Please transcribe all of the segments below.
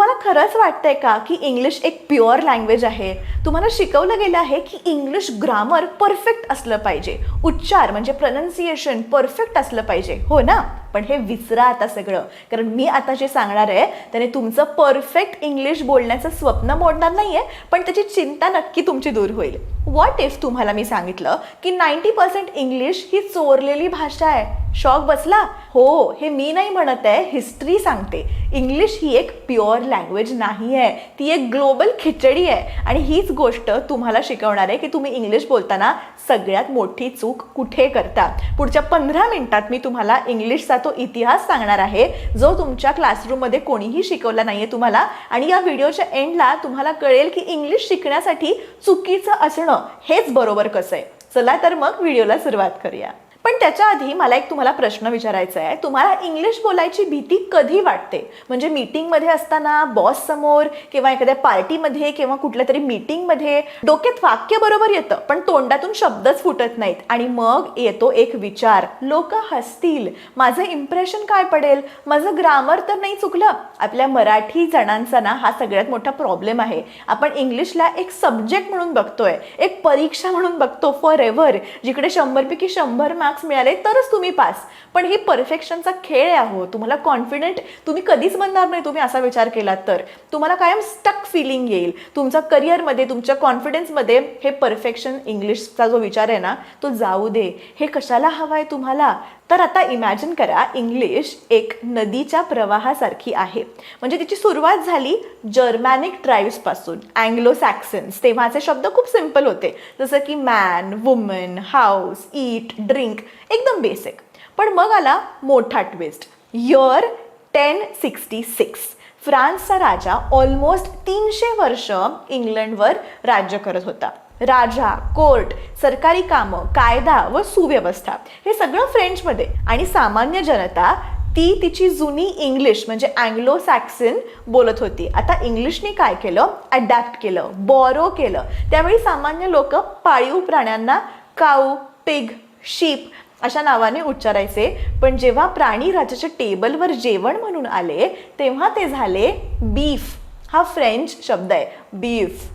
तुम्हाला खरंच वाटतंय का की इंग्लिश एक प्युअर लँग्वेज आहे? तुम्हाला शिकवलं गेलं आहे की इंग्लिश ग्रामर परफेक्ट असलं पाहिजे. उच्चार म्हणजे प्रनन्सिएशन परफेक्ट असलं पाहिजे. हो ना? पण हे विसरा आता सगळं. कारण मी आता जे सांगणार आहे त्याने तुमचं परफेक्ट इंग्लिश बोलण्याचं स्वप्न मोडणार नाही आहे पण त्याची चिंता नक्की तुमची दूर होईल. व्हॉट इफ तुम्हाला मी सांगितलं की नाईन्टी पर्सेंट इंग्लिश ही चोरलेली भाषा आहे? शॉक बसला? हो हे मी नाही म्हणत आहे हिस्ट्री सांगते. इंग्लिश ही एक प्युअर लँग्वेज नाही आहे ती एक ग्लोबल खिचडी आहे. आणि हीच गोष्ट तुम्हाला शिकवणार आहे की तुम्ही इंग्लिश बोलताना सगळ्यात मोठी चूक कुठे करता. पुढच्या पंधरा मिनिटात मी तुम्हाला इंग्लिशचा तो इतिहास सांगणार आहे जो तुमच्या क्लासरूममध्ये कोणीही शिकवला नाहीये तुम्हाला. आणि या व्हिडिओच्या एंडला तुम्हाला कळेल की इंग्लिश शिकण्यासाठी चुकीचं असणं हेच बरोबर कसं आहे. चला तर मग व्हिडिओला सुरुवात करूया. पण त्याच्या आधी मला एक तुम्हाला प्रश्न विचारायचा आहे. तुम्हाला इंग्लिश बोलायची भीती कधी वाटते? म्हणजे मीटिंगमध्ये असताना बॉस समोर किंवा एखाद्या पार्टीमध्ये किंवा कुठल्या तरी मीटिंगमध्ये डोक्यात वाक्य बरोबर येतं पण तोंडातून शब्दच फुटत नाहीत. आणि मग येतो एक विचार. लोक हसतील. माझं इम्प्रेशन काय पडेल? माझं ग्रामर तर नाही चुकलं? आपल्या मराठी जणांचा ना हा सगळ्यात मोठा प्रॉब्लेम आहे. आपण इंग्लिशला एक सब्जेक्ट म्हणून बघतोय. एक परीक्षा म्हणून बघतो फॉर एव्हर जिकडे शंभरपैकी शंभर मार्क्स मिळाले तरच तुम्ही पास पण ही परफेक्शनचा खेळ आहे तुम्हाला कॉन्फिडंट तुम्ही कधीच बनणार नाही तुम्ही असा विचार केलात तर. तुम्हाला कायम स्टक फिलिंग येईल. तुमच्या करिअरमध्ये तुमच्या कॉन्फिडन्समध्ये हे परफेक्शन इंग्लिशचा जो विचार आहे ना तो जाऊ दे. हे कशाला हवा आहे तुम्हाला? तर आता इमॅजिन करा इंग्लिश एक नदीच्या प्रवाहासारखी आहे. म्हणजे तिची सुरुवात झाली जर्मॅनिक ट्राईब्सपासून अँग्लो सॅक्सन्स तेव्हाचे शब्द खूप सिंपल होते. जसं की man woman house eat drink एकदम बेसिक पण मग आला मोठा twist year ten sixty six फ्रान्सचा राजा ऑलमोस्ट तीनशे वर्ष इंग्लंडवर राज्य करत होता. राजा कोर्ट सरकारी कामं कायदा व सुव्यवस्था हे सगळं फ्रेंचमध्ये. आणि सामान्य जनता ती तिची जुनी इंग्लिश म्हणजे अँग्लो सॅक्सन बोलत होती. आता इंग्लिशने काय केलं? अडॅप्ट केलं बॉरो केलं. त्यावेळी सामान्य लोक पाळीव प्राण्यांना काऊ पिग शीप अशा नावाने उच्चारायचे. पण जेव्हा प्राणी राजाच्या टेबलवर जेवण म्हणून आले तेव्हा ते झाले बीफ हा फ्रेंच शब्द आहे. बीफ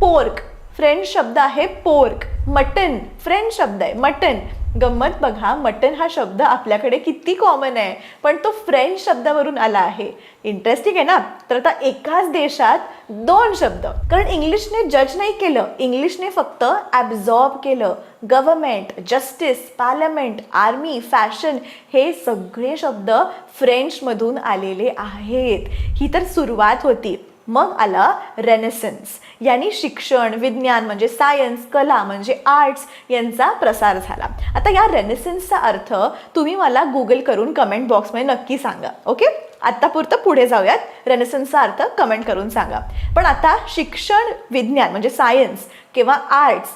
पोर्क फ्रेंच शब्द आहे पोर्क मटन फ्रेंच शब्द आहे. मटन गंमत बघा मटन हा शब्द आपल्याकडे किती कॉमन आहे. पण तो फ्रेंच शब्दावरून आला आहे. इंटरेस्टिंग आहे ना? तर आता एकाच देशात दोन शब्द. कारण इंग्लिशने जज नाही केलं. इंग्लिशने फक्त ॲब्झॉर्ब केलं. Government justice parliament army fashion हे सगळे शब्द फ्रेंचमधून आलेले आहेत. ही तर सुरुवात होती. मग आला रेनेसन्स यांनी शिक्षण विज्ञान म्हणजे सायन्स कला म्हणजे आर्ट्स यांचा प्रसार झाला. आता या रेनेसन्सचा अर्थ तुम्ही मला गुगल करून कमेंट बॉक्समध्ये नक्की सांगा ओके आत्तापुरतं पुढे जाऊयात. रेनेसन्सचा अर्थ कमेंट करून सांगा. पण आता शिक्षण विज्ञान म्हणजे सायन्स किंवा आर्ट्स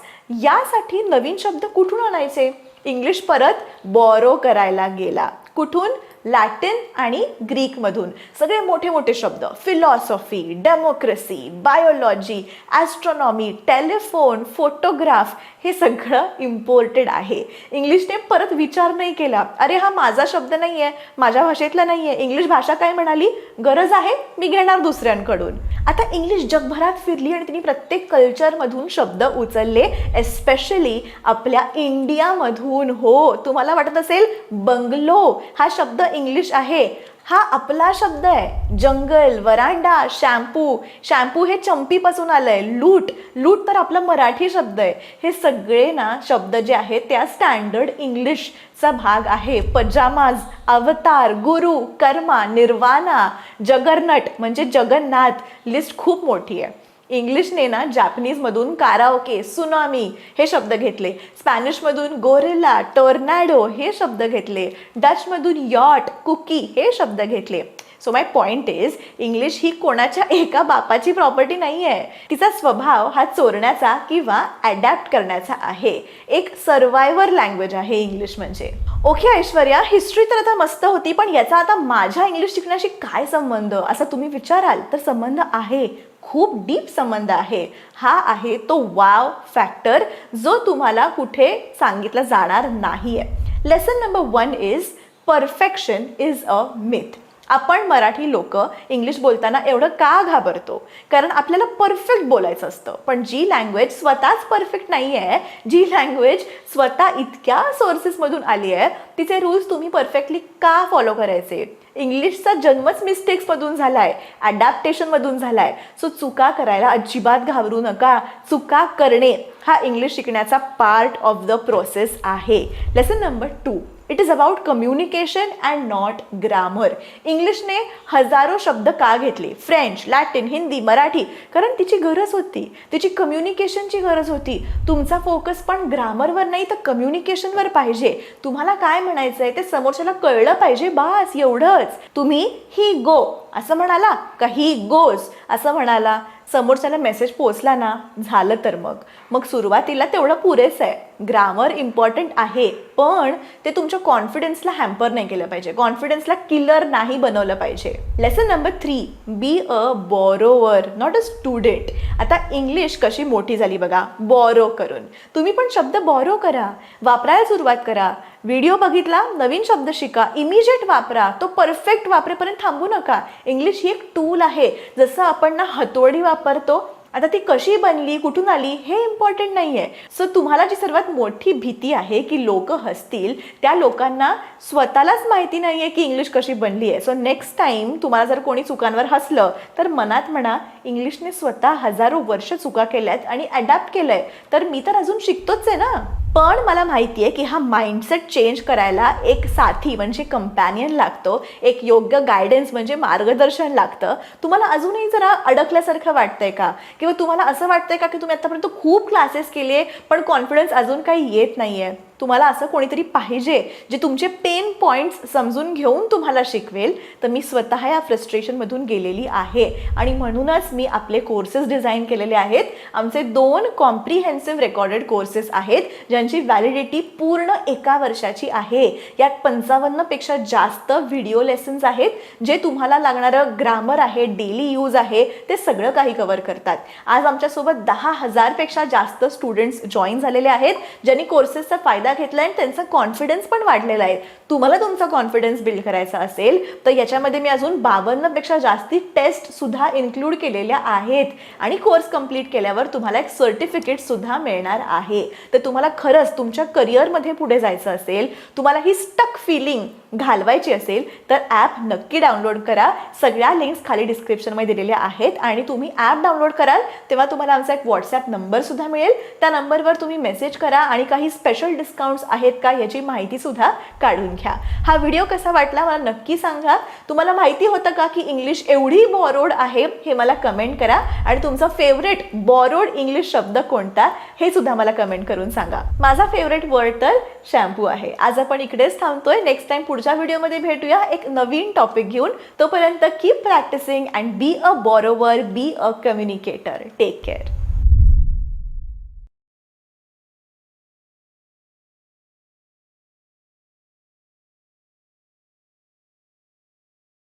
यासाठी नवीन शब्द कुठून आणायचे? इंग्लिश परत बॉरो करायला गेला. कुठून? लॅटिन आणि ग्रीकमधून. सगळे मोठे मोठे शब्द. Philosophy democracy biology astronomy telephone photograph हे सगळं इम्पोर्टेड आहे. इंग्लिशने परत विचार नाही केला. अरे हा माझा शब्द नाही आहे माझ्या भाषेतला नाही आहे इंग्लिश भाषा काय म्हणाली? गरज आहे मी घेणार दुसऱ्यांकडून. आता इंग्लिश जगभरात फिरली आणि तिने प्रत्येक कल्चरमधून शब्द उचलले एस्पेशली आपल्या इंडियामधून. हो तुम्हाला वाटत असेल बंगलो हा शब्द इंग्लिश आहे. हा आपला शब्द आहे. जंगल वरांडा शॅम्पू. शॅम्पू हे चंपीपासून आलंय. लूट. लूट तर आपला मराठी शब्द आहे. हे सगळे ना शब्द जे आहेत त्या स्टँडर्ड इंग्लिशचा भाग आहे. पजामाज अवतार गुरु कर्मा निर्वाणा जगरनट म्हणजे जगन्नाथ. लिस्ट खूप मोठी आहे. इंग्लिशने ना जॅपनीजमधून काराओके सुनामी हे शब्द घेतले. स्पॅनिशमधून गोरेला टोर्नॅडो हे शब्द घेतले. डचमधून यॉट कुकी हे शब्द घेतले. So my point is English ही कोणाच्या एका बापाची प्रॉपर्टी नाही आहे तिचा स्वभाव हा चोरण्याचा किंवा अडॅप्ट करण्याचा आहे. एक सर्वायवर लँग्वेज आहे इंग्लिश म्हणजे. ओके ऐश्वर्या हिस्ट्री तर आता मस्त होती पण याचा आता माझ्या इंग्लिश शिकण्याशी काय संबंध? असा तुम्ही विचाराल तर संबंध आहे. खूप डीप संबंध आहे. हा आहे तो वाव फॅक्टर जो तुम्हाला कुठे सांगितला जाणार नाही आहे lesson number one is perfection is a myth आपण मराठी लोक इंग्लिश बोलताना एवढं का घाबरतो? कारण आपल्याला परफेक्ट बोलायचं असतं. पण जी लँग्वेज स्वतःच परफेक्ट नाही आहे जी लँग्वेज स्वतः इतक्या सोर्सेसमधून आली आहे तिचे रूल्स तुम्ही परफेक्टली का फॉलो करायचे? इंग्लिशचा जन्मच मिस्टेक्समधून झाला आहे ॲडॅप्टेशनमधून झाला आहे सो चुका करायला अजिबात घाबरू नका. चुका करणे हा इंग्लिश शिकण्याचा पार्ट ऑफ द प्रोसेस आहे. Lesson number two it is about communication and not grammar इंग्लिशने हजारो शब्द का घेतले. फ्रेंच लॅटिन हिंदी मराठी कारण तिची गरज होती. तिची कम्युनिकेशनची गरज होती. तुमचा फोकस पण ग्रामरवर नाही तर कम्युनिकेशनवर पाहिजे. तुम्हाला काय म्हणायचं आहे ते समोरच्याला कळलं पाहिजे. बास एवढंच. तुम्ही ही गो असं म्हणाला का ही गोज असं म्हणाला. समोरच्याला मेसेज पोचला ना झालं तर मग. मग सुरुवातीला तेवढं पुरेसं आहे. ग्रामर इम्पॉर्टंट आहे पण ते तुमच्या कॉन्फिडन्सला हॅम्पर नाही केलं पाहिजे. कॉन्फिडन्सला किलर नाही बनवलं पाहिजे. Lesson number three be a borrower not a student आता इंग्लिश कशी मोठी झाली बघा. बॉरो करून. तुम्ही पण शब्द बॉरो करा. वापरायला सुरुवात करा. व्हिडिओ बघितला नवीन शब्द शिका. इमिजिएट वापरा. तो परफेक्ट वापरेपर्यंत थांबू नका. इंग्लिश ही एक टूल आहे. जसं आपण ना हतोडी वापरतो. आता ती कशी बनली कुठून आली हे इम्पॉर्टंट नाही आहे सो तुम्हाला जी सर्वात मोठी भीती आहे की लोक हसतील त्या लोकांना स्वतःलाच माहिती नाही आहे की इंग्लिश कशी बनली आहे. सो नेक्स्ट टाईम तुम्हाला जर कोणी चुकांवर हसलं तर मनात म्हणा इंग्लिशने स्वतः हजारो वर्ष चुका केल्यात आणि अडॅप्ट केलं आहे तर मी तर अजून शिकतोच आहे ना. पण मला माहिती आहे की हा माइंडसेट चेंज करायला एक साथी म्हणजे कंपॅनियन लागतो एक योग्य गायडन्स म्हणजे मार्गदर्शन लागतं. तुम्हाला अजूनही जरा अडकल्यासारखं वाटतंय का? किंवा तुम्हाला असं वाटतंय का की तुम्ही आतापर्यंत खूप क्लासेस केले पण कॉन्फिडन्स अजून काही येत नाही आहे तुम्हाला असं कोणीतरी पाहिजे जे तुमचे पेन पॉईंट्स समजून घेऊन तुम्हाला शिकवेल तर मी स्वतः या फ्रस्ट्रेशनमधून गेलेली आहे. आणि म्हणूनच मी आपले कोर्सेस डिझाईन केलेले आहेत. आमचे दोन कॉम्प्रिहेन्सिव्ह रेकॉर्डेड कोर्सेस आहेत ज्यांची व्हॅलिडिटी पूर्ण एका वर्षाची आहे. यात पंचावन्नपेक्षा जास्त व्हिडिओ लेसन्स आहेत जे तुम्हाला लागणारं ग्रामर आहे डेली यूज आहे ते सगळं काही कव्हर करतात. आज आमच्यासोबत दहा हजारपेक्षा जास्त स्टुडंट्स जॉईन झालेले आहेत ज्यांनी कोर्सेसचा फायदा घेतला आणि त्यांचा कॉन्फिडन्स पण वाढलेला आहे. तुम्हाला तुमचा कॉन्फिडन्स बिल्ड करायचा असेल तर याच्यामध्ये मी अजून बावन्नपेक्षा जास्ती टेस्ट सुद्धा इन्क्लूड केलेल्या आहेत. आणि कोर्स कंप्लीट केल्यावर तुम्हाला एक सर्टिफिकेट सुद्धा मिळणार आहे. तर तुम्हाला खरंच तुमच्या करिअरमध्ये पुढे जायचं असेल तुम्हाला ही स्टक फिलिंग घालवायची असेल तर ॲप नक्की डाउनलोड करा. सगळ्या लिंक्स खाली डिस्क्रिप्शनमध्ये दिलेल्या आहेत आणि तुम्ही ॲप डाउनलोड कराल तेव्हा तुम्हाला आमचा एक व्हॉट्सॲप नंबरसुद्धा मिळेल. त्या नंबरवर तुम्ही मेसेज करा आणि काही स्पेशल डिस्काउंट्स आहेत का याची माहितीसुद्धा काढून घ्या. हा व्हिडिओ कसा वाटला मला नक्की सांगा. तुम्हाला माहिती होतं का की इंग्लिश एवढी बॉरोड आहे हे मला कमेंट करा. आणि तुमचा फेवरेट बॉरोड इंग्लिश शब्द कोणता हे सुद्धा मला कमेंट करून सांगा. माझा फेवरेट वर्ड तर शॅम्पू आहे. आज आपण इकडेच थांबतोय. नेक्स्ट टाइम पुढे पुढच्या व्हिडिओमध्ये भेटूया एक नवीन टॉपिक घेऊन. तोपर्यंत keep practising and be a borrower be a communicator take care